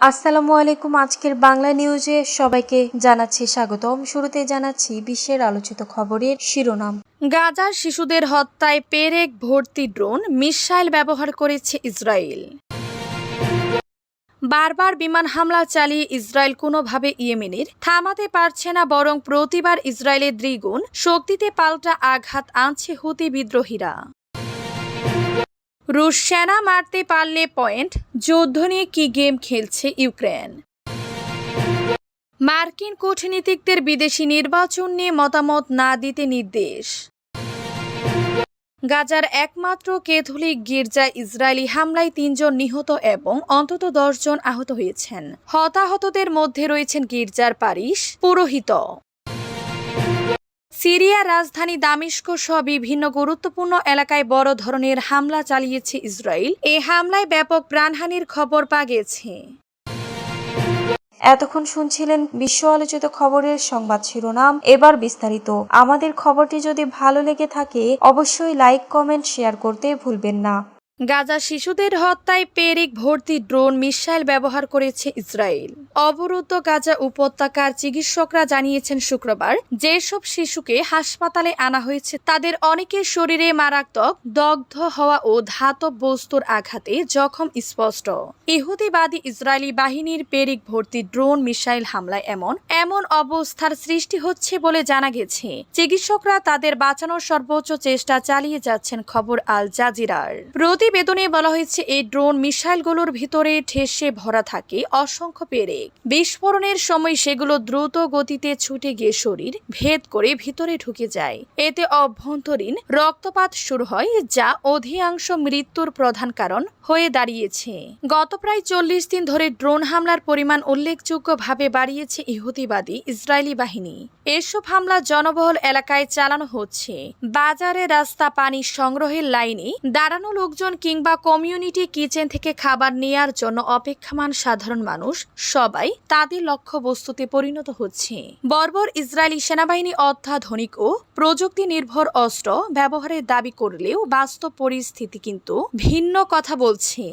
আসসালামু আলাইকুম। আজকের বাংলা নিউজে সবাইকে জানাচ্ছি স্বাগতম। শুরুতে জানাচ্ছি বিশ্বের আলোচিত খবরের শিরোনাম। গাজার শিশুদের হত্যায় পেরেক ভর্তি ড্রোন মিসাইল ব্যবহার করেছে ইসরায়েল। বারবার বিমান হামলা চালিয়ে ইসরায়েল কোনোভাবে ইয়েমেনের থামাতে পারছে না, বরং প্রতিবার ইসরায়েলের দ্বিগুণ শক্তিতে পাল্টা আঘাত আনছে হুতি বিদ্রোহীরা। রুশ সেনা মারতে পারলে পয়েন্ট, যুদ্ধ নিয়ে কি গেম খেলছে ইউক্রেন? মার্কিন কূটনীতিকদের বিদেশি নির্বাচন নিয়ে মতামত না দিতে নির্দেশ। গাজার একমাত্র ক্যাথলিক গির্জা ইসরায়েলি হামলায় তিনজন নিহত এবং অন্তত দশজন আহত হয়েছেন। হতাহতদের মধ্যে রয়েছেন গির্জার পারিশ, পুরোহিত। সিরিয়ার রাজধানী দামিস্ক সহ বিভিন্ন গুরুত্বপূর্ণ এলাকায় বড় ধরনের হামলা চালিয়েছে ইসরায়েল। এই হামলায় ব্যাপক প্রাণহানির খবর পাওয়া গেছে। এতক্ষণ শুনছিলেন বিশ্ব আলোচিত খবরের সংবাদ শিরোনাম। এবার বিস্তারিত। আমাদের খবরটি যদি ভালো লেগে থাকে, অবশ্যই লাইক, কমেন্ট, শেয়ার করতে ভুলবেন না। গাজা শিশুদের হত্যায় পেরিক ভর্তি ড্রোন মিসাইল ব্যবহার করেছে ইসরায়েল। অবরুদ্ধ গাজা উপত্যকার চিকিৎসকরা জানিয়েছেন শুক্রবার, যেসব শিশুকে হাসপাতালে আনা হয়েছে, তাদের অনেকের শরীরে মারাত্মক দগ্ধ হওয়া ও ধাতব বস্তুর আঘাতে জখম স্পষ্ট। ইহুদিবাদী ইসরায়েলি বাহিনীর পেরিক ভর্তি ড্রোন মিসাইল হামলায় এমন এমন অবস্থার সৃষ্টি হচ্ছে বলে জানা গেছে। চিকিৎসকরা তাদের বাঁচানোর সর্বোচ্চ চেষ্টা চালিয়ে যাচ্ছেন, খবর আল জাজিরার। প্রতিবেদনে বলা হয়েছে, এই ড্রোন মিসাইলগুলোর ভিতরে ঠেসে ভরা থাকে অসংখ্য পেরেক। বিস্ফোরণের সময় সেগুলো দ্রুত গতিতে ছুটে গিয়ে শরীর ভেদ করে ভিতরে ঢুকে যায়। এতে অভ্যন্তরীণ রক্তপাত শুরু হয়, যা অধিকাংশ মৃত্যুর প্রধান কারণ হয়ে দাঁড়িয়েছে। গত প্রায় চল্লিশ দিন ধরে ড্রোন হামলার পরিমাণ উল্লেখযোগ্যভাবে বাড়িয়েছে ইহুদিবাদী ইসরায়েলি বাহিনী। এসব হামলা জনবহুল এলাকায় চালানো হচ্ছে। বাজারে রাস্তা পানি সংগ্রহের লাইনে দাঁড়ানো লোকজন কিংবা কমিউনিটি কিচেন থেকে খাবার নেয়ার জন্য অপেক্ষমান সাধারণ মানুষ, সবাই তাদের লক্ষ্যবস্তুতে পরিণত হচ্ছে। বর্বর ইসরায়েলি সেনাবাহিনী অত্যাধুনিক ও প্রযুক্তি নির্ভর অস্ত্র ব্যবহারের দাবি করলেও বাস্তব পরিস্থিতি কিন্তু ভিন্ন কথা বলছে।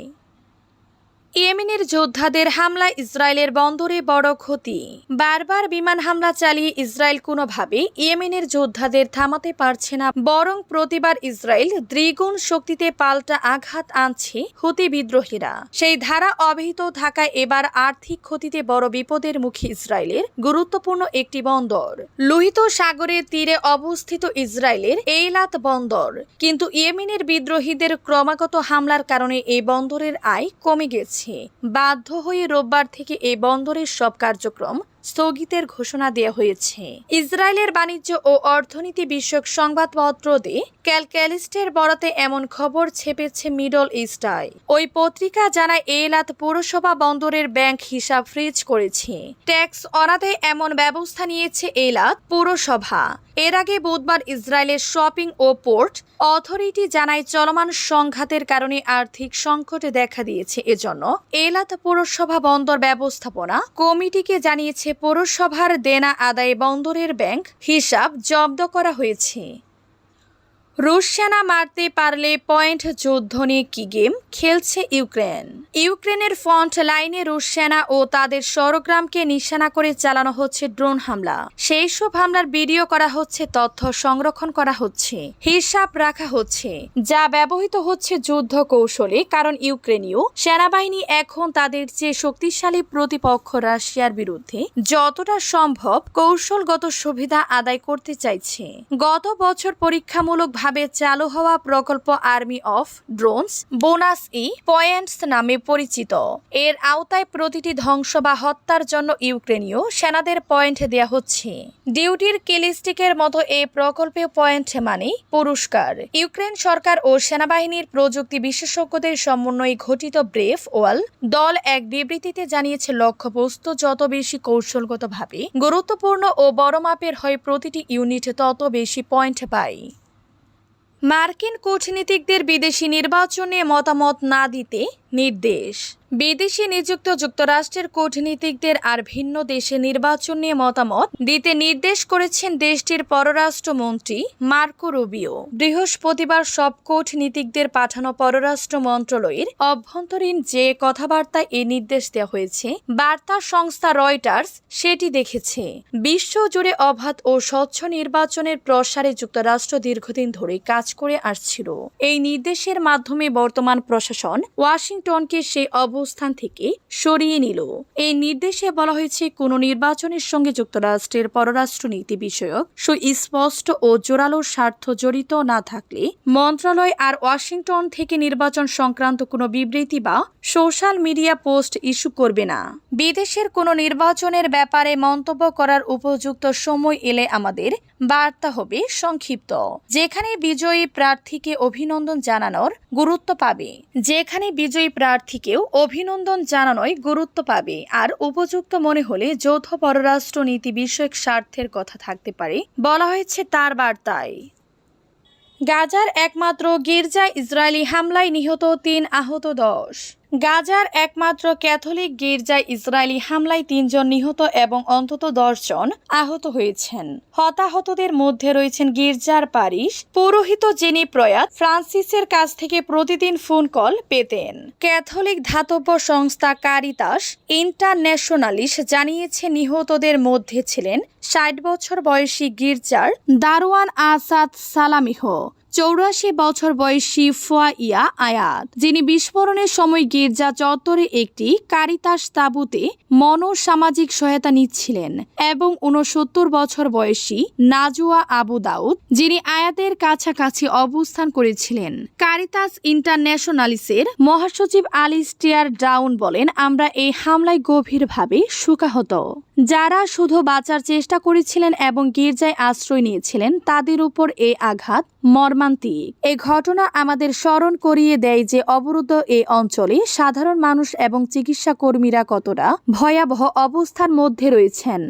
ইয়েমেনের যোদ্ধাদের হামলা ইসরায়েলের বন্দরে বড় ক্ষতি। বারবার বিমান হামলা চালিয়ে ইসরায়েল কোনোভাবে ইয়েমেনের যোদ্ধাদের থামাতে পারছে না। বরং প্রতিবার ইসরায়েল দ্বিগুণ শক্তিতে পাল্টা আঘাত আনছে হুতি বিদ্রোহীরা। সেই ধারা অব্যাহত থাকায় এবার আর্থিক ক্ষতিতে বড় বিপদের মুখে ইসরায়েলের গুরুত্বপূর্ণ একটি বন্দর। লোহিত সাগরের তীরে অবস্থিত ইসরায়েলের এইলাত বন্দর। কিন্তু ইয়েমেনের বিদ্রোহীদের ক্রমাগত হামলার কারণে এই বন্দরের আয় কমে গেছে। বাধ্য হয়ে রোববার থেকে এই বন্দরের সব কার্যক্রম স্থগিতের ঘোষণা দেওয়া হয়েছে। ইসরায়েলের বাণিজ্য ও অর্থনীতি বিষয়ক সংবাদপত্র দিয়ে ক্যালক্যালিস্টের বরাতে এমন খবর ছেপেছে মিডল ইস্টায় ওই পত্রিকা জানায় এলাত পৌরসভা বন্দরের ব্যাংক হিসাব ফ্রিজ করেছে। ট্যাক্স অনাদে এমন ব্যবস্থা নিয়েছে এলাত পৌরসভা। এর আগে বুধবার ইসরায়েলের শপিং ও পোর্ট অথরিটি জানায় চলমান সংঘাতের কারণে আর্থিক সংকটে দেখা দিয়েছে এজন্য এলাত পৌরসভা বন্দর ব্যবস্থাপনা কমিটিকে জানিয়েছে পৌরসভার দেনা আদায় বন্দরের ব্যাংক হিসাব জব্দ করা হয়েছে। রুশ সেনা মারতে পারলে পয়েন্ট যুদ্ধ নিয়ে কি গেম খেলছে ইউক্রেন? ইউক্রেনের ফ্রন্ট লাইনে রুশ সেনা ও তাদের সরগ্রামকে নিশানা করে চালানো হচ্ছে ড্রোন হামলা। সেই সব হামলার ভিডিও করা হচ্ছে, তথ্য সংরক্ষণ করা হচ্ছে, হিসাব রাখা হচ্ছে, যা ব্যবহৃত হচ্ছে যুদ্ধ কৌশলে, কারণ ইউক্রেনীয় সেনাবাহিনী এখন তাদের চেয়ে শক্তিশালী প্রতিপক্ষ রাশিয়ার বিরুদ্ধে যতটা সম্ভব কৌশলগত সুবিধা আদায় করতে চাইছে। গত বছর পরীক্ষামূলক ভাবে চালু হওয়া প্রকল্প army of drones, bonus E, points নামে পরিচিত। এর আওতায় প্রতিটি ধ্বংস বা হত্যার জন্য ইউক্রেনীয় সেনাদের পয়েন্ট দেয়া হচ্ছে। ডিউটির কিলিস্টিকের মতো এই প্রকল্পে পয়েন্ট মানে পুরস্কার। ইউক্রেন সরকার ও সেনাবাহিনীর প্রযুক্তি বিশেষজ্ঞদের সমন্বয়ে ঘটিত ব্রেফ ওয়াল দল এক বিবৃতিতে জানিয়েছে, লক্ষ্যবস্তু যত বেশি কৌশলগতভাবে গুরুত্বপূর্ণ ও বড় মাপের হয় প্রতিটি ইউনিট তত বেশি পয়েন্ট পায়। মার্কিন কূটনীতিকদের বিদেশি নির্বাচনে মতামত না দিতে নির্দেশ। বিদেশি নিযুক্ত যুক্তরাষ্ট্রের কূটনীতিকদের আর ভিন্ন দেশে নির্বাচন নিয়ে মতামত দিতে নির্দেশ করেছেন দেশটির পররাষ্ট্রমন্ত্রী মার্কো রুবিও। বৃহস্পতিবার সব কূটনীতিকদের পাঠানো পররাষ্ট্র মন্ত্রণালয়ের অভ্যন্তরীণ যে কথাবার্তায় এই নির্দেশ দেওয়া হয়েছে, বার্তা সংস্থা রয়টার্স সেটি দেখেছে। বিশ্বজুড়ে অবাধ ও স্বচ্ছ নির্বাচনের প্রসারে যুক্তরাষ্ট্র দীর্ঘদিন ধরে কাজ করে আসছিল। এই নির্দেশের মাধ্যমে বর্তমান প্রশাসন ওয়াশিংটনকে সেই অবস্থান থেকে সরিয়ে নিল। এই নির্দেশে বলা হয়েছে, কোনো নির্বাচনের সঙ্গে যুক্তরাষ্ট্রের পররাষ্ট্রনীতি বিষয়ক সুস্পষ্ট ও জোরালো স্বার্থ জড়িত না থাকলে মন্ত্রণালয় আর ওয়াশিংটন থেকে নির্বাচন সংক্রান্ত কোনো বিবৃতি বা সোশ্যাল মিডিয়া পোস্ট ইস্যু করবে না। বিদেশের কোনো নির্বাচনের ব্যাপারে মন্তব্য করার উপযুক্ত সময় এলে আমাদের বার্তা হবে সংক্ষিপ্ত। যেখানে বিজয়ী প্রার্থীকে অভিনন্দন জানানোর গুরুত্ব পাবে, যেখানে বিজয়ী প্রার্থীকেও অভিনন্দন জানানোয় গুরুত্ব পাবে। আর উপযুক্ত মনে হলে যৌথ পররাষ্ট্র নীতি বিষয়ক স্বার্থের কথা থাকতে পারে, বলা হয়েছে তার বার্তায়। গাজার একমাত্র গির্জা ইসরায়েলি হামলায় নিহত তিন আহত দশ। গাজার একমাত্র ক্যাথলিক গির্জায় ইসরায়েলি হামলায় তিনজন নিহত এবং অন্তত দশজন আহত হয়েছেন। হতাহতদের মধ্যে রয়েছেন গির্জার পারিশ, পুরোহিত যিনি প্রয়াত, ফ্রান্সিসের কাছ থেকে প্রতিদিন ফোন কল পেতেন। ক্যাথলিক ধাতব্য সংস্থা কারিতাস ইন্টারন্যাশনালিস জানিয়েছে, নিহতদের মধ্যে ছিলেন ষাট বছর বয়সী গির্জার দারোয়ান আসাদ সালামিহ। চৌরাশি বছর বয়সী ফুয়া ইয়া আয়াত, যিনি বিস্ফোরণের সময় গির্জা চত্বরে একটি কারিতাস তাঁবুতে মনোসামাজিক সহায়তা নিচ্ছিলেন এবং উনসত্তর বছর বয়সী নাজুয়া আবু দাউদ, যিনি আয়াতের কাছাকাছি অবস্থান করেছিলেন। কারিতাস ইন্টারন্যাশনালিসের মহাসচিব আলিস্টিয়ার ডাউন বলেন, আমরা এই হামলায় গভীরভাবে শোকাহত। যারা শুধু বাঁচার চেষ্টা করেছিলেন এবং গির্জায় আশ্রয় নিয়েছিলেন, তাদের উপর এই আঘাত মর্মান্তিক এই ঘটনা আমাদের স্মরণ করিয়ে দেয় যে অবরুদ্ধ এ অঞ্চলে সাধারণ মানুষ এবং চিকিৎসা কর্মীরা কতটা ভয়াবহ অবস্থার মধ্যে রয়েছেন।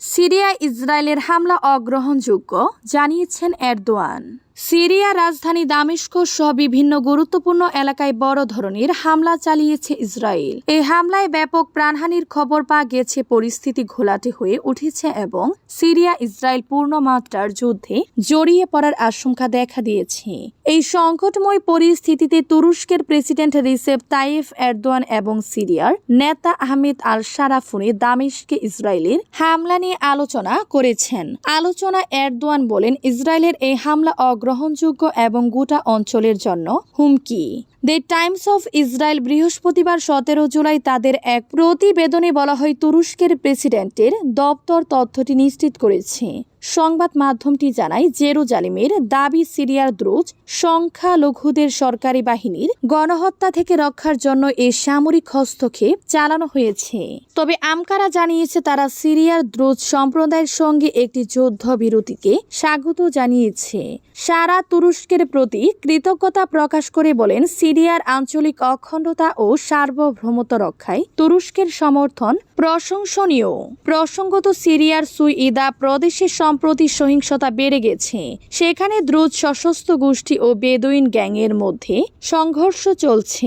সিরিয়া ইসরায়েলের হামলা অগ্রহণযোগ্য, জানিয়েছেন এরদোয়ান। সিরিয়া রাজধানী দামেস্ক সহ বিভিন্ন গুরুত্বপূর্ণ এলাকায় বড় ধরনের হামলা চালিয়েছে ইসরায়েল। এই হামলায় ব্যাপক প্রাণহানির খবর পাওয়া গেছে, পরিস্থিতি ঘোলাটে হয়ে উঠেছে এবং সিরিয়া ইসরায়েল পূর্ণ মাত্রার যুদ্ধে জড়িয়ে পড়ার আশঙ্কা দেখা দিয়েছে। এই সংকটময় পরিস্থিতিতে তুরস্কের প্রেসিডেন্ট রিসেপ তাইফ এরদোয়ান এবং সিরিয়ার নেতা আহমেদ আল সারাফুনি দামেস্কে ইসরায়েলের হামলা নিয়ে আলোচনা করেছেন। আলোচনা এরদোয়ান বলেন, ইসরায়েলের এই হামলা অগ্রহণযোগ্য এবং গোটা অঞ্চলের জন্য হুমকি। দ্য টাইমস অফ ইসরায়েল বৃহস্পতিবার সতেরো জুলাই তাদের এক প্রতিবেদনে বলা হয়, তুরস্কের প্রেসিডেন্টের দপ্তর তথ্যটি নিশ্চিত করেছে। সংবাদ মাধ্যমটি জানায়, জেরুজালিমের দাবি সিরিয়ার দ্রুজ সংখ্যালঘুদের সরকারি বাহিনীর গণহত্যা থেকে রক্ষার জন্য এই সামরিক হস্তক্ষেপ চালানো হয়েছে। তবে আমকারা জানিয়েছে, তারা সিরিয়ার দ্রুজ সম্প্রদায়ের সঙ্গে একটি যুদ্ধ বিরতিকে স্বাগত জানিয়েছে। সারা তুরস্কের প্রতি কৃতজ্ঞতা প্রকাশ করে বলেন সিরিয়ার আঞ্চলিক অখণ্ডতা ও সার্বভৌমত্ব রক্ষায় তুরস্কের সমর্থন প্রশংসনীয়। প্রসঙ্গত সিরিয়ার সুইদা প্রদেশে সম্প্রতি সহিংসতা বেড়ে গেছে। সেখানে দ্রুত সশস্ত্র গোষ্ঠী ও বেদুইন গ্যাংয়ের মধ্যে সংঘর্ষ চলছে।